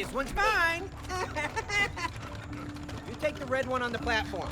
This one's mine. you take the red one on the platform.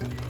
Oh!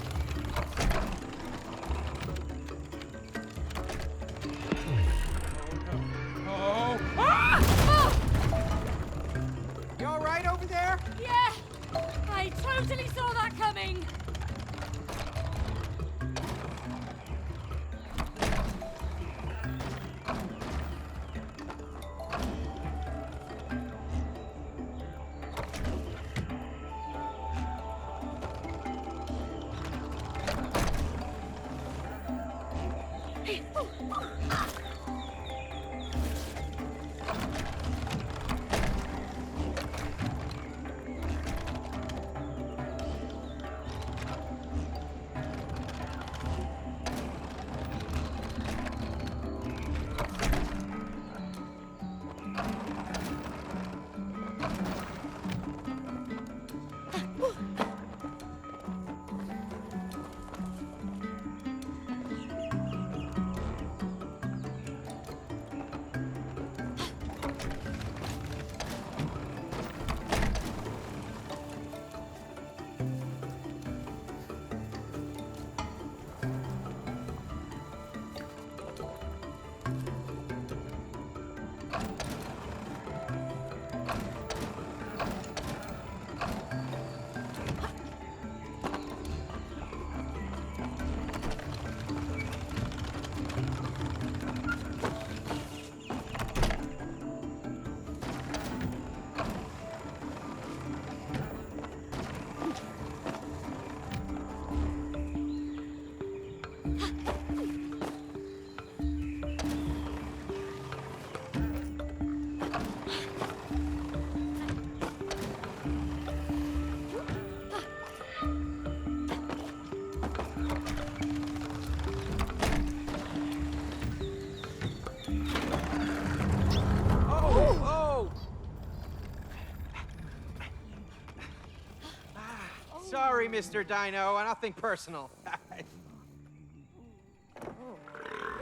Sorry, Mr. Dino. Nothing personal.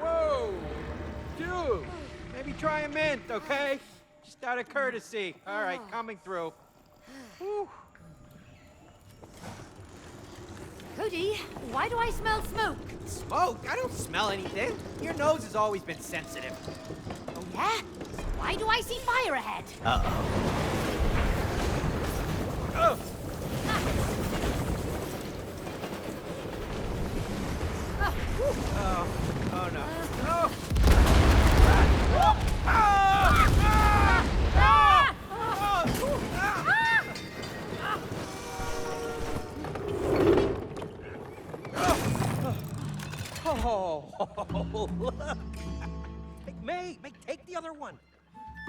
Whoa! Dude! Maybe try a mint, okay? Just out of courtesy. All right, oh. coming through. Whew. Cody, why do I smell smoke? Smoke? I don't smell anything. Your nose has always been sensitive. Oh, yeah? Why do I see fire ahead? Oh! Oh, look! Hey, May, May, take the other one.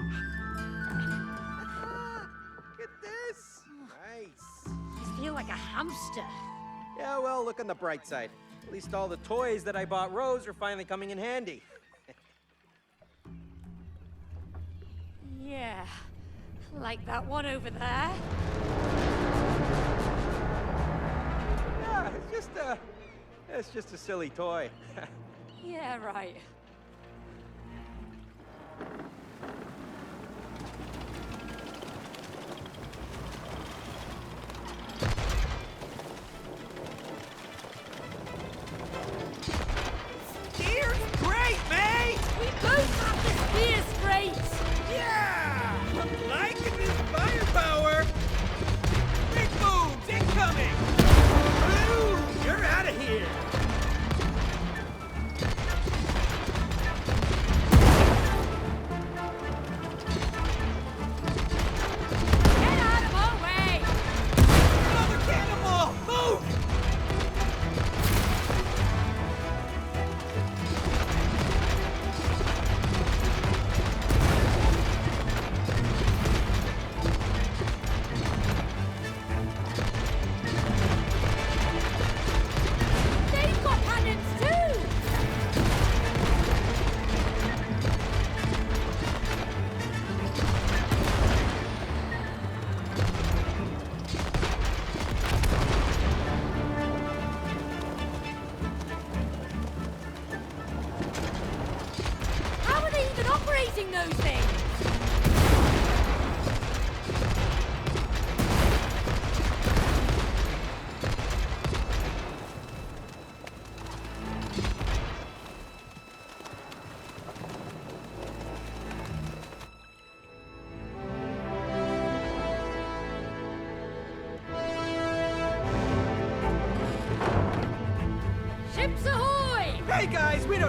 Look at this. Nice. I feel like a hamster. Yeah, well, look on the bright side. At least all the toys that I bought Rose are finally coming in handy. Yeah, like that one over there. Yeah, it's just a, it's just a silly toy. Yeah, right.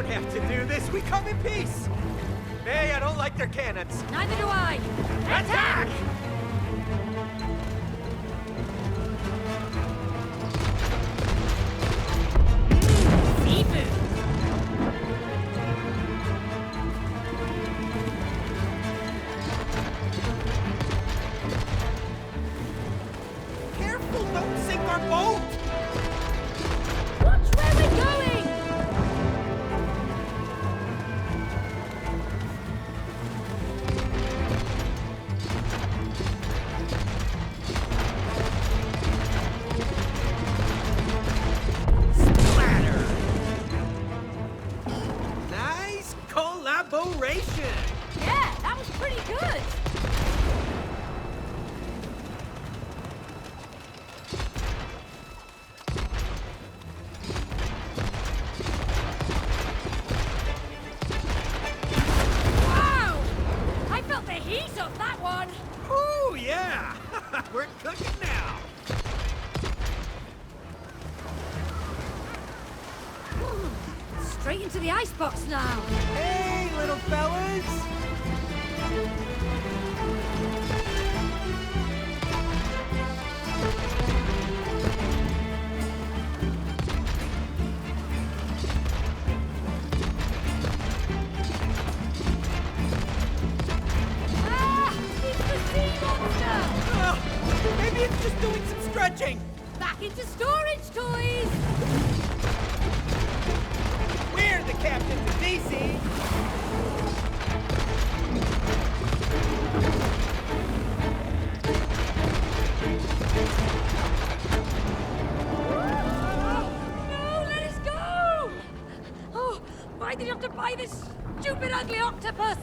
Don't have to do this. We come in peace. Hey, I don't like their cannons. Neither do I. Attack! Seafood. wrenching! Back into storage, toys! We're the captain of DC!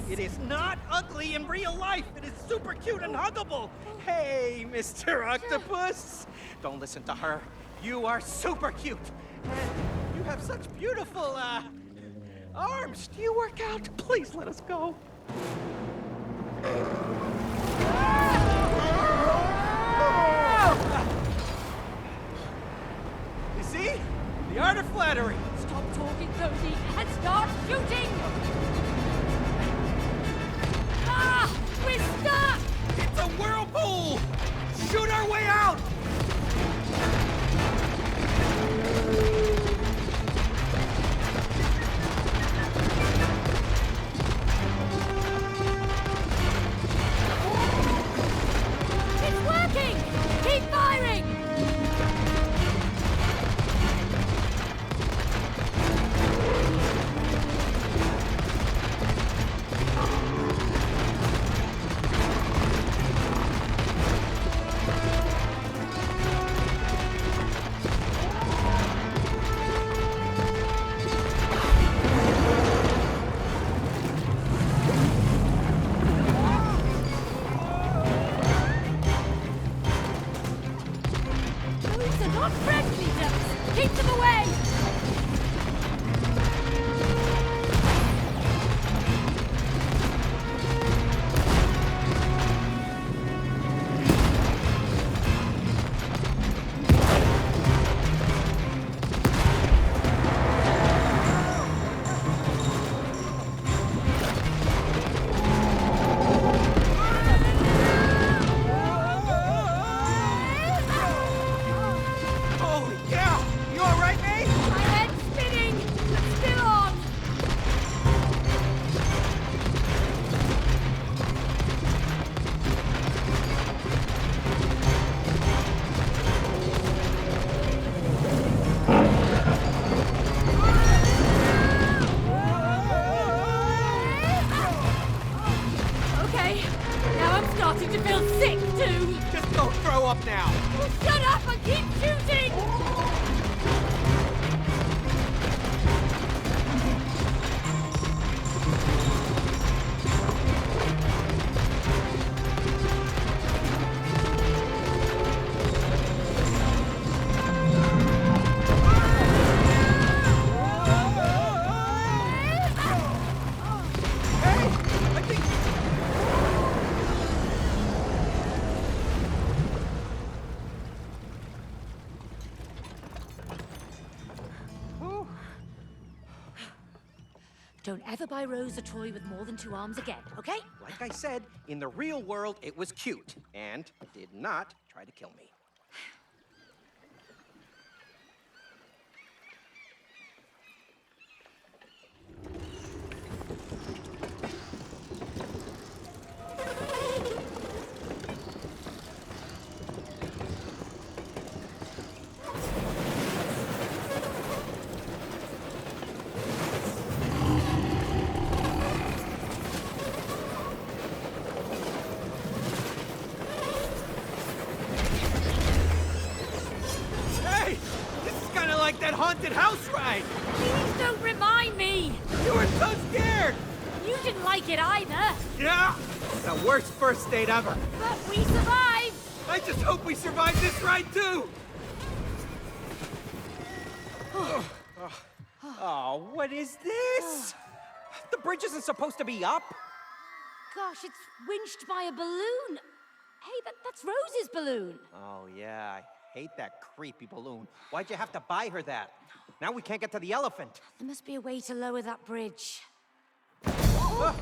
It is not ugly in real life. It is super cute and huggable. Hey, Mr. Octopus. Don't listen to her. You are super cute. And you have such beautiful, uh, arms. Do you work out? Please let us go. Don't ever buy Rose a toy with more than two arms again, okay? Like I said, in the real world, it was cute and did not try to kill me. Hey! This is kind of like that haunted house ride! Please don't remind me! You were so scared! You didn't like it either, Yeah! The worst first date ever. but we survived! I just hope we survive this ride too! oh, what is this? The bridge isn't supposed to be up. Gosh, it's winched by a balloon. Hey, that, that's Rose's balloon. Oh, yeah, I hate that creepy balloon. Why'd you have to buy her that? Now we can't get to the elephant. There must be a way to lower that bridge. Ah,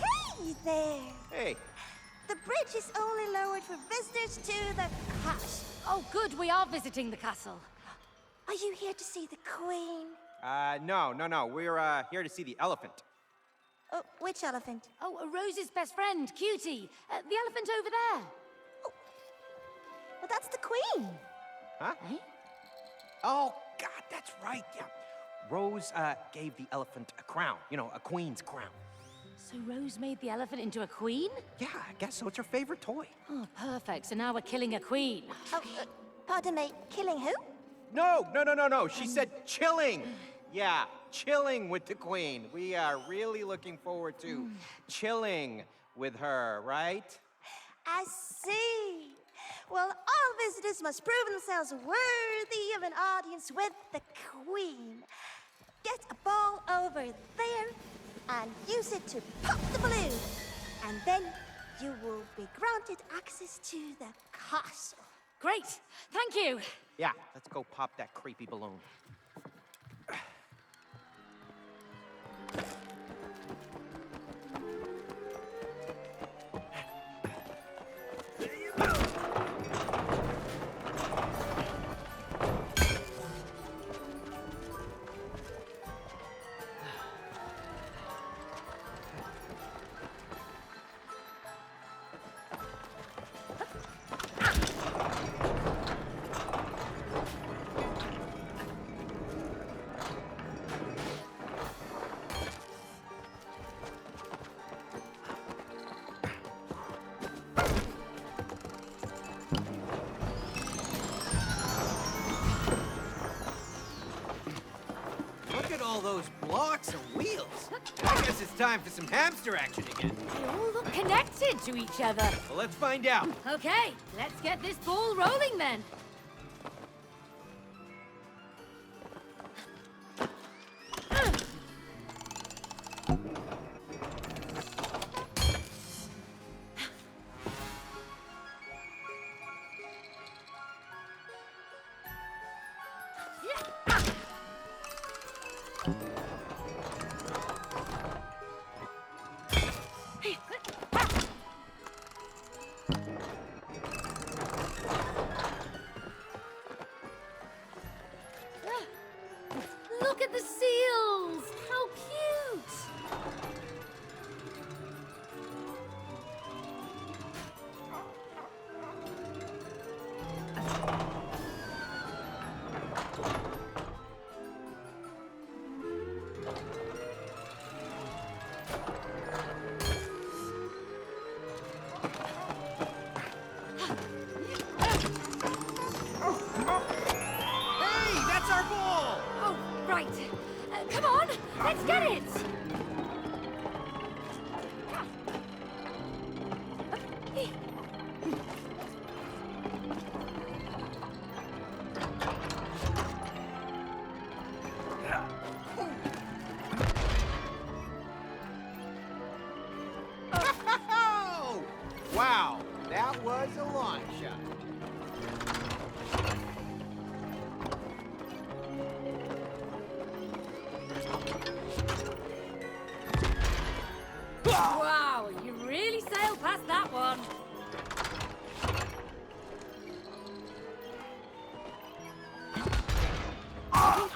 Hey there! hey, The bridge is only lowered for visitors to the castle. Oh, good, we are visiting the castle. Are you here to see the queen? uh, no, no, no. We're uh, here to see the elephant. Oh, which elephant? Oh, Rose's best friend, Cutie. Uh, the elephant over there. Oh. Well, that's the queen. Huh? Eh? Oh, God, that's right, yeah. Rose uh, gave the elephant a crown. You know, a queen's crown. So Rose made the elephant into a queen? Yeah, I guess so. It's her favorite toy. Oh, perfect. So now we're killing a queen. Oh, uh, pardon me, killing who? No, no, no, no, no. She said chilling. Yeah, chilling with the queen. We are really looking forward to chilling with her, right? I see. Well, all visitors must prove themselves worthy of an audience with the Queen. Get a ball over there and use it to pop the balloon. And then you will be granted access to the castle. Great. Thank you. Yeah, let's go pop that creepy balloon. All those blocks and wheels. I guess it's time for some hamster action again. They all look connected to each other. Well, let's find out. Okay, let's get this ball rolling then.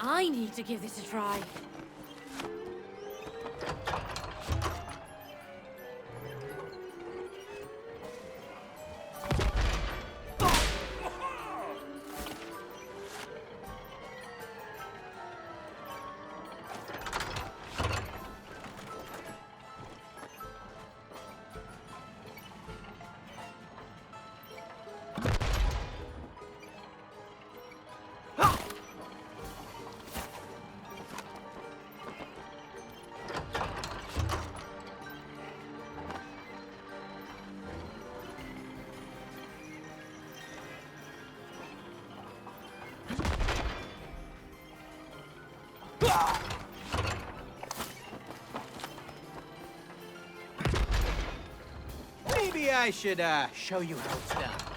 I need to give this a try. I should uh, show you how it's done.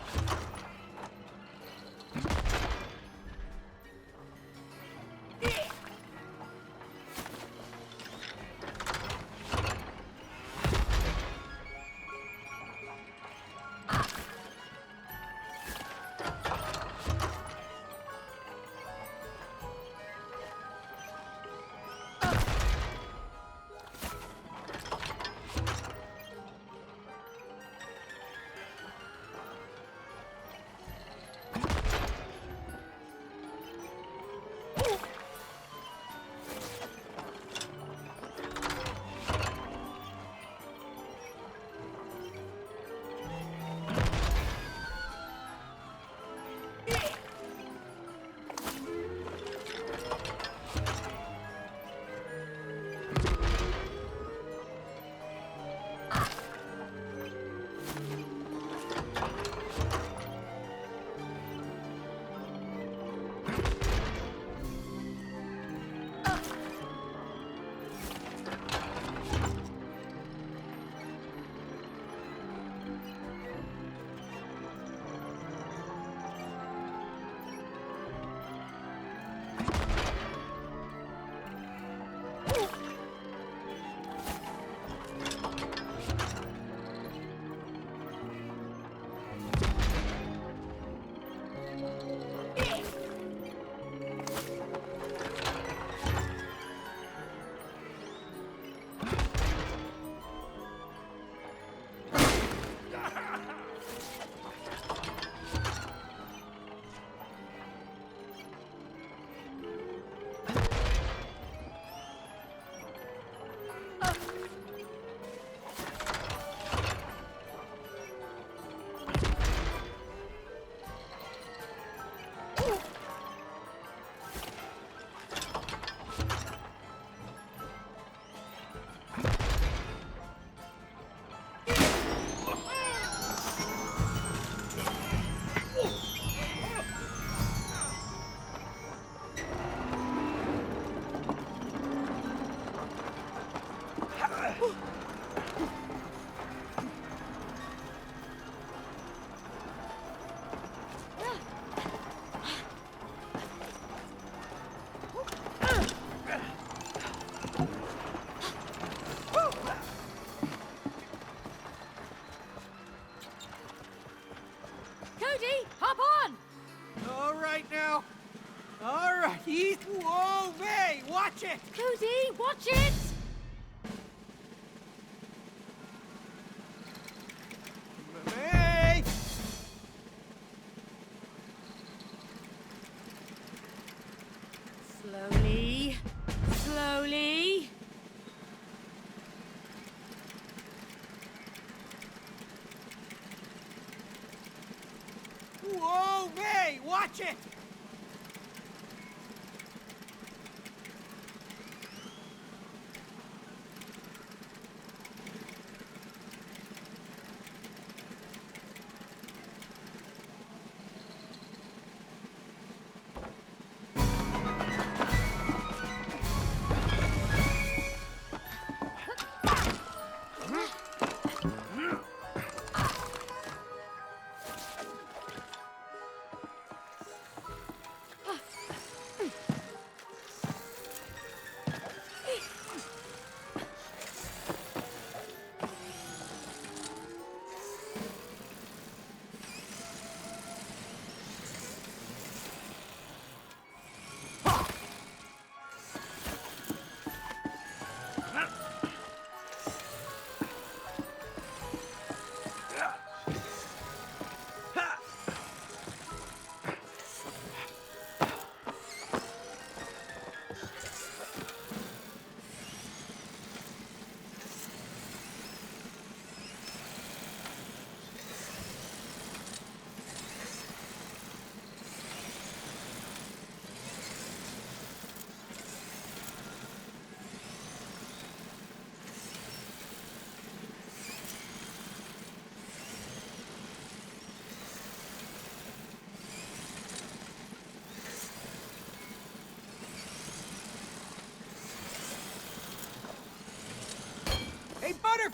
Whoa, May, watch it.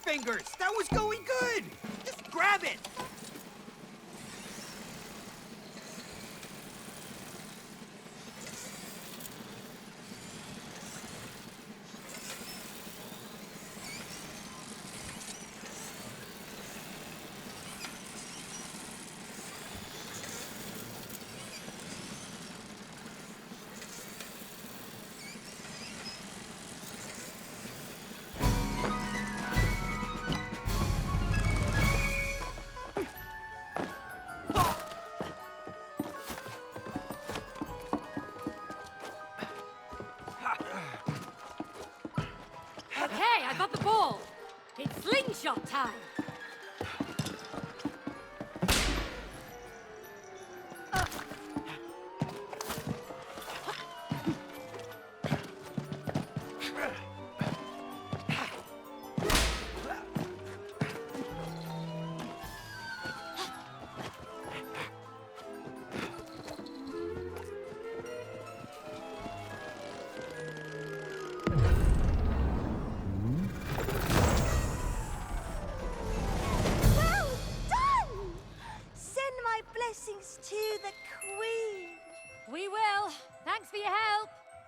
Butterfingers, that was going good. Just grab it.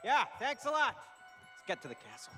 Yeah, thanks a lot. Let's get to the castle.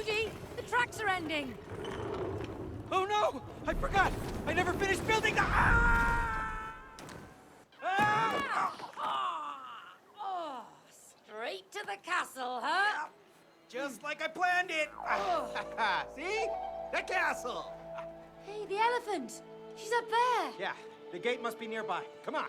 Cody, the tracks are ending. Oh no! I forgot! I never finished building the. Ah! Ah! Oh, straight to the castle, huh? Just like I planned it! See? The castle! Hey, the elephant. She's up there. Yeah, the gate must be nearby. Come on.